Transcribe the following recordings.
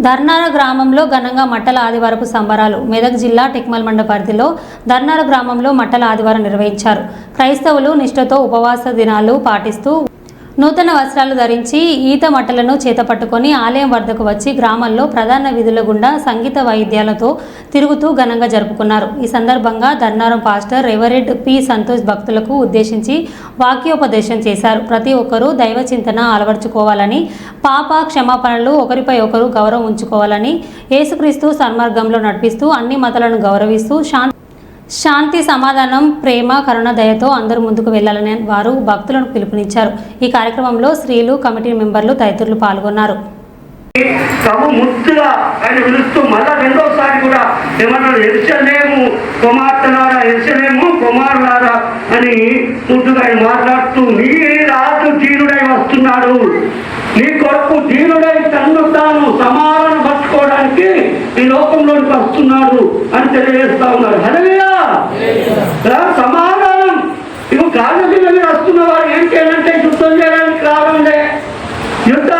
ధర్నార గ్రామంలో ఘనంగా మట్టల ఆదివారపు సంబరాలు. మెదక్ జిల్లా టెక్మల్ మండ పరిధిలో ధర్నార గ్రామంలో మట్టల ఆదివారం నిర్వహించారు. క్రైస్తవులు నిష్ఠతో ఉపవాస దినాలు పాటిస్తూ నూతన వస్త్రాలు ధరించి ఈత మట్టలను చేతపట్టుకొని ఆలయం వద్దకు వచ్చి గ్రామంలో ప్రధాన విధుల గుండా సంగీత వాయిద్యాలతో తిరుగుతూ ఘనంగా జరుపుకున్నారు. ఈ సందర్భంగా Dharnaram pastor reverend P. Santosh భక్తులకు ఉద్దేశించి వాక్యోపదేశం చేశారు. ప్రతి ఒక్కరూ దైవ చింతన అలవర్చుకోవాలని పాప క్షమాపణలు ఒకరిపై ఒకరు గౌరవం ఉంచుకోవాలని యేసుక్రీస్తు సన్మార్గంలో నడిపిస్తూ అన్ని మతాలను గౌరవిస్తూ శాంతి శాంతి సమాధానం ప్రేమ కరుణ దయతో అందరూ ముందుకు వెళ్ళాలని వారు భక్తులను పిలుపునిచ్చారు. ఈ కార్యక్రమంలో స్త్రీలు కమిటీ మెంబర్లు తదితరులు పాల్గొన్నారు. ప్రభు ముద్దుగా ఆయన పిలుస్తూ మళ్ళా రెండోసారి కూడా ఏమన్నాడు ఎరుసలేము కుమార్తెలారా ఎరుసలేము కుమారులారా అని ముద్దుగా ఆయన మాట్లాడుతూ నీ రాజు దీనుడై వస్తున్నాడు. నీ కొరకు దీనుడై తన్ను తాను సమాధానం పట్టుకోవడానికి ఈ లోకంలోనికి వస్తున్నాడు అని తెలియజేస్తా ఉన్నారు. హల్లెలూయా! రా, సమాధానం ఇవి గాలి మీద మీరు వస్తున్న వారు ఏం చేయాలంటే యుద్ధం చేయడానికి రావడం లే యుద్ధ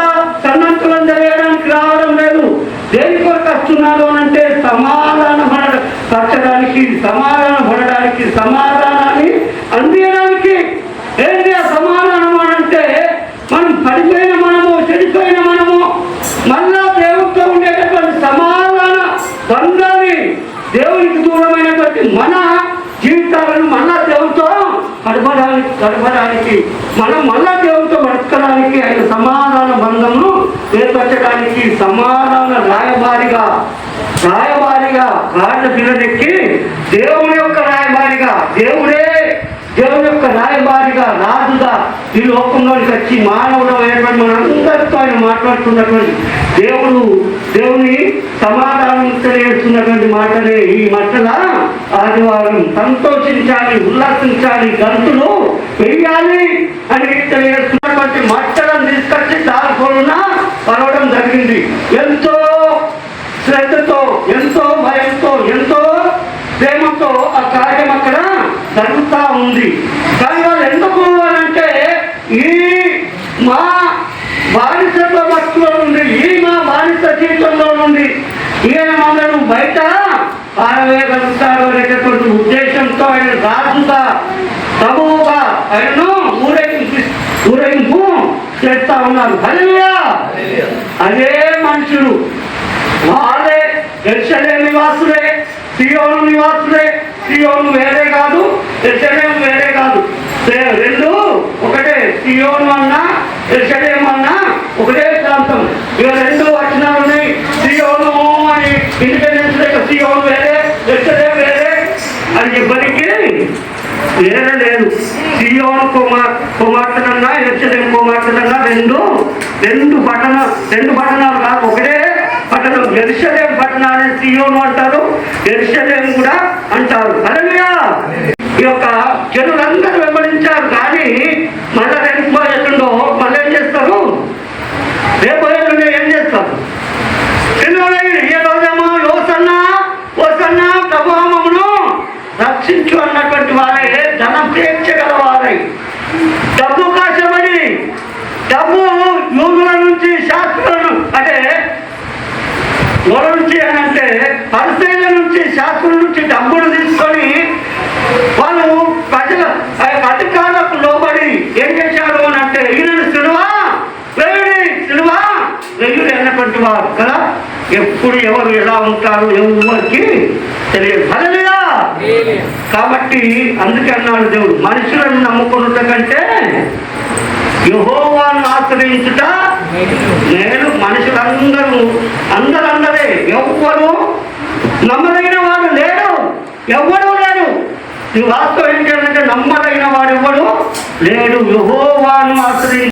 సన్నద్ధులను తెలియడానికి రావడం లేదు దేని కొరకు వస్తున్నాడు అని అంటే సమాధాన పడ పరచడానికి సమాధాన పడడానికి సమాధానాన్ని అందించడానికి ఏంటి ఆ సమాధానం అని అంటే మనం పడిపోయిన మనము చెడిపోయిన మనము మళ్ళా దేవుడితో ఉండేటటువంటి సమాధాన బంధాన్ని దేవునికి దూరమైనటువంటి మన జీవితాలను మళ్ళా దేవుడితో గడపడానికి గడపడానికి మనం మళ్ళా దేవుడితో బ్రతకడానికి ఆయన సమాధాన బంధమును ఏర్పరచడానికి సమాధాన రాయబారిగా రాయబారిగా రాజ పిల్లనెక్కి దేవుని యొక్క రాయబారిగా దేవుడే దేవుని యొక్క రాయబారిగా రాజుగా ఈ లోకంలోనికి వచ్చి మానవుడు అయినటువంటి మనందరితో ఆయన మాట్లాడుతున్నటువంటి దేవుడు దేవుని సమాధానం తెలియజేస్తున్నటువంటి మాటలే ఈ మట్టల ఆదివారం సంతోషించాలి ఉల్లాసించాలి గంతులు వేయాలి అని తెలియజేస్తున్నటువంటి మచ్చలను తీసుకొచ్చి దారిపోలున పడవడం జరిగింది. ఎంతో శ్రద్ధతో ఎంతో భయంతో ఎంతో ప్రేమతో ఆ కార్యం అక్కడ జరుగుతూ ఉంది. కానీ వాళ్ళు ఎందుకు అంటే ఈ మా బానిసత్వ భక్తుల నుండి ఈ మా బానిస జీవితంలో నుండి ఈయన పారవేయగలుగుతారు అనేటటువంటి ఉద్దేశంతో ఆయన రాజుగా ప్రభువుగా ఆయనను ఊరేగింపు ఊరేగింపు చేస్తా ఉన్నారు. అదే మనుషులు. వాళ్ళే ఎర్షలే నివాసులే సియోను నివాసులే. సియోను వేరే కాదు ఎర్షలేం వేరే కాదు. రెండు ఒకటే సియోను అన్నా ఎర్షలేం అన్నా ఒకటే ప్రాంతం. ఇక రెండు వచనాలు ఉన్నాయి సియోను అని ఇండిపెండెన్స్ లేక సియోను వేరే లెక్కలేం వేరే అది ఇవ్వడానికి లేనే లేదు. సియోను కుమార్ కుమార్తెనన్నా ఎర్షలేం కుమార్తెనన్నా రెండు రెండు పట్టణ రెండు పట్టణాలు కాదు ఒకటే పట్టణం. ఎరుషలేం పట్టణాన్ని సియోను అంటారు ఎరుషలేం కూడా అంటారు. అలలుయా ఈ యొక్క జనులందరూ ఉన్నటువంటి అన్నటువంటి వారే ధనం తీర్చగల వారై డబ్బు కాశపడి డబ్బు యోగుల నుంచి శాస్త్రులను అంటే ఎవరి నుంచి అని అంటే పరిశీలన నుంచి శాస్త్రుల నుంచి డబ్బులు తీసుకొని వాళ్ళు ప్రజల అధికారులకు లోబడి ఏం చేశారు అని అంటే ఈయన సిలువా వేయుడి సిలువా వేయుడి అన్నటువంటి వారు కదా. ఎప్పుడు ఎవరు ఎలా ఉంటారు ఎవరికి తెలియదు. హల్లెలూయా! కాబట్టి అందుకే అన్నాడు దేవుడు మనుషులను నమ్ముకున్నట కంటే యహోవాను ఆశ్రయించుట నేను మనుషులందరూ అందరందరే ఎవ్వరు నమ్మదగిన వాడు లేడు ఎవ్వడు లేడు. ఈ వాస్తవం ఏంటంటే నమ్మదగిన వాడు ఎవ్వడు లేడు. యహోవాను ఆశ్రయించు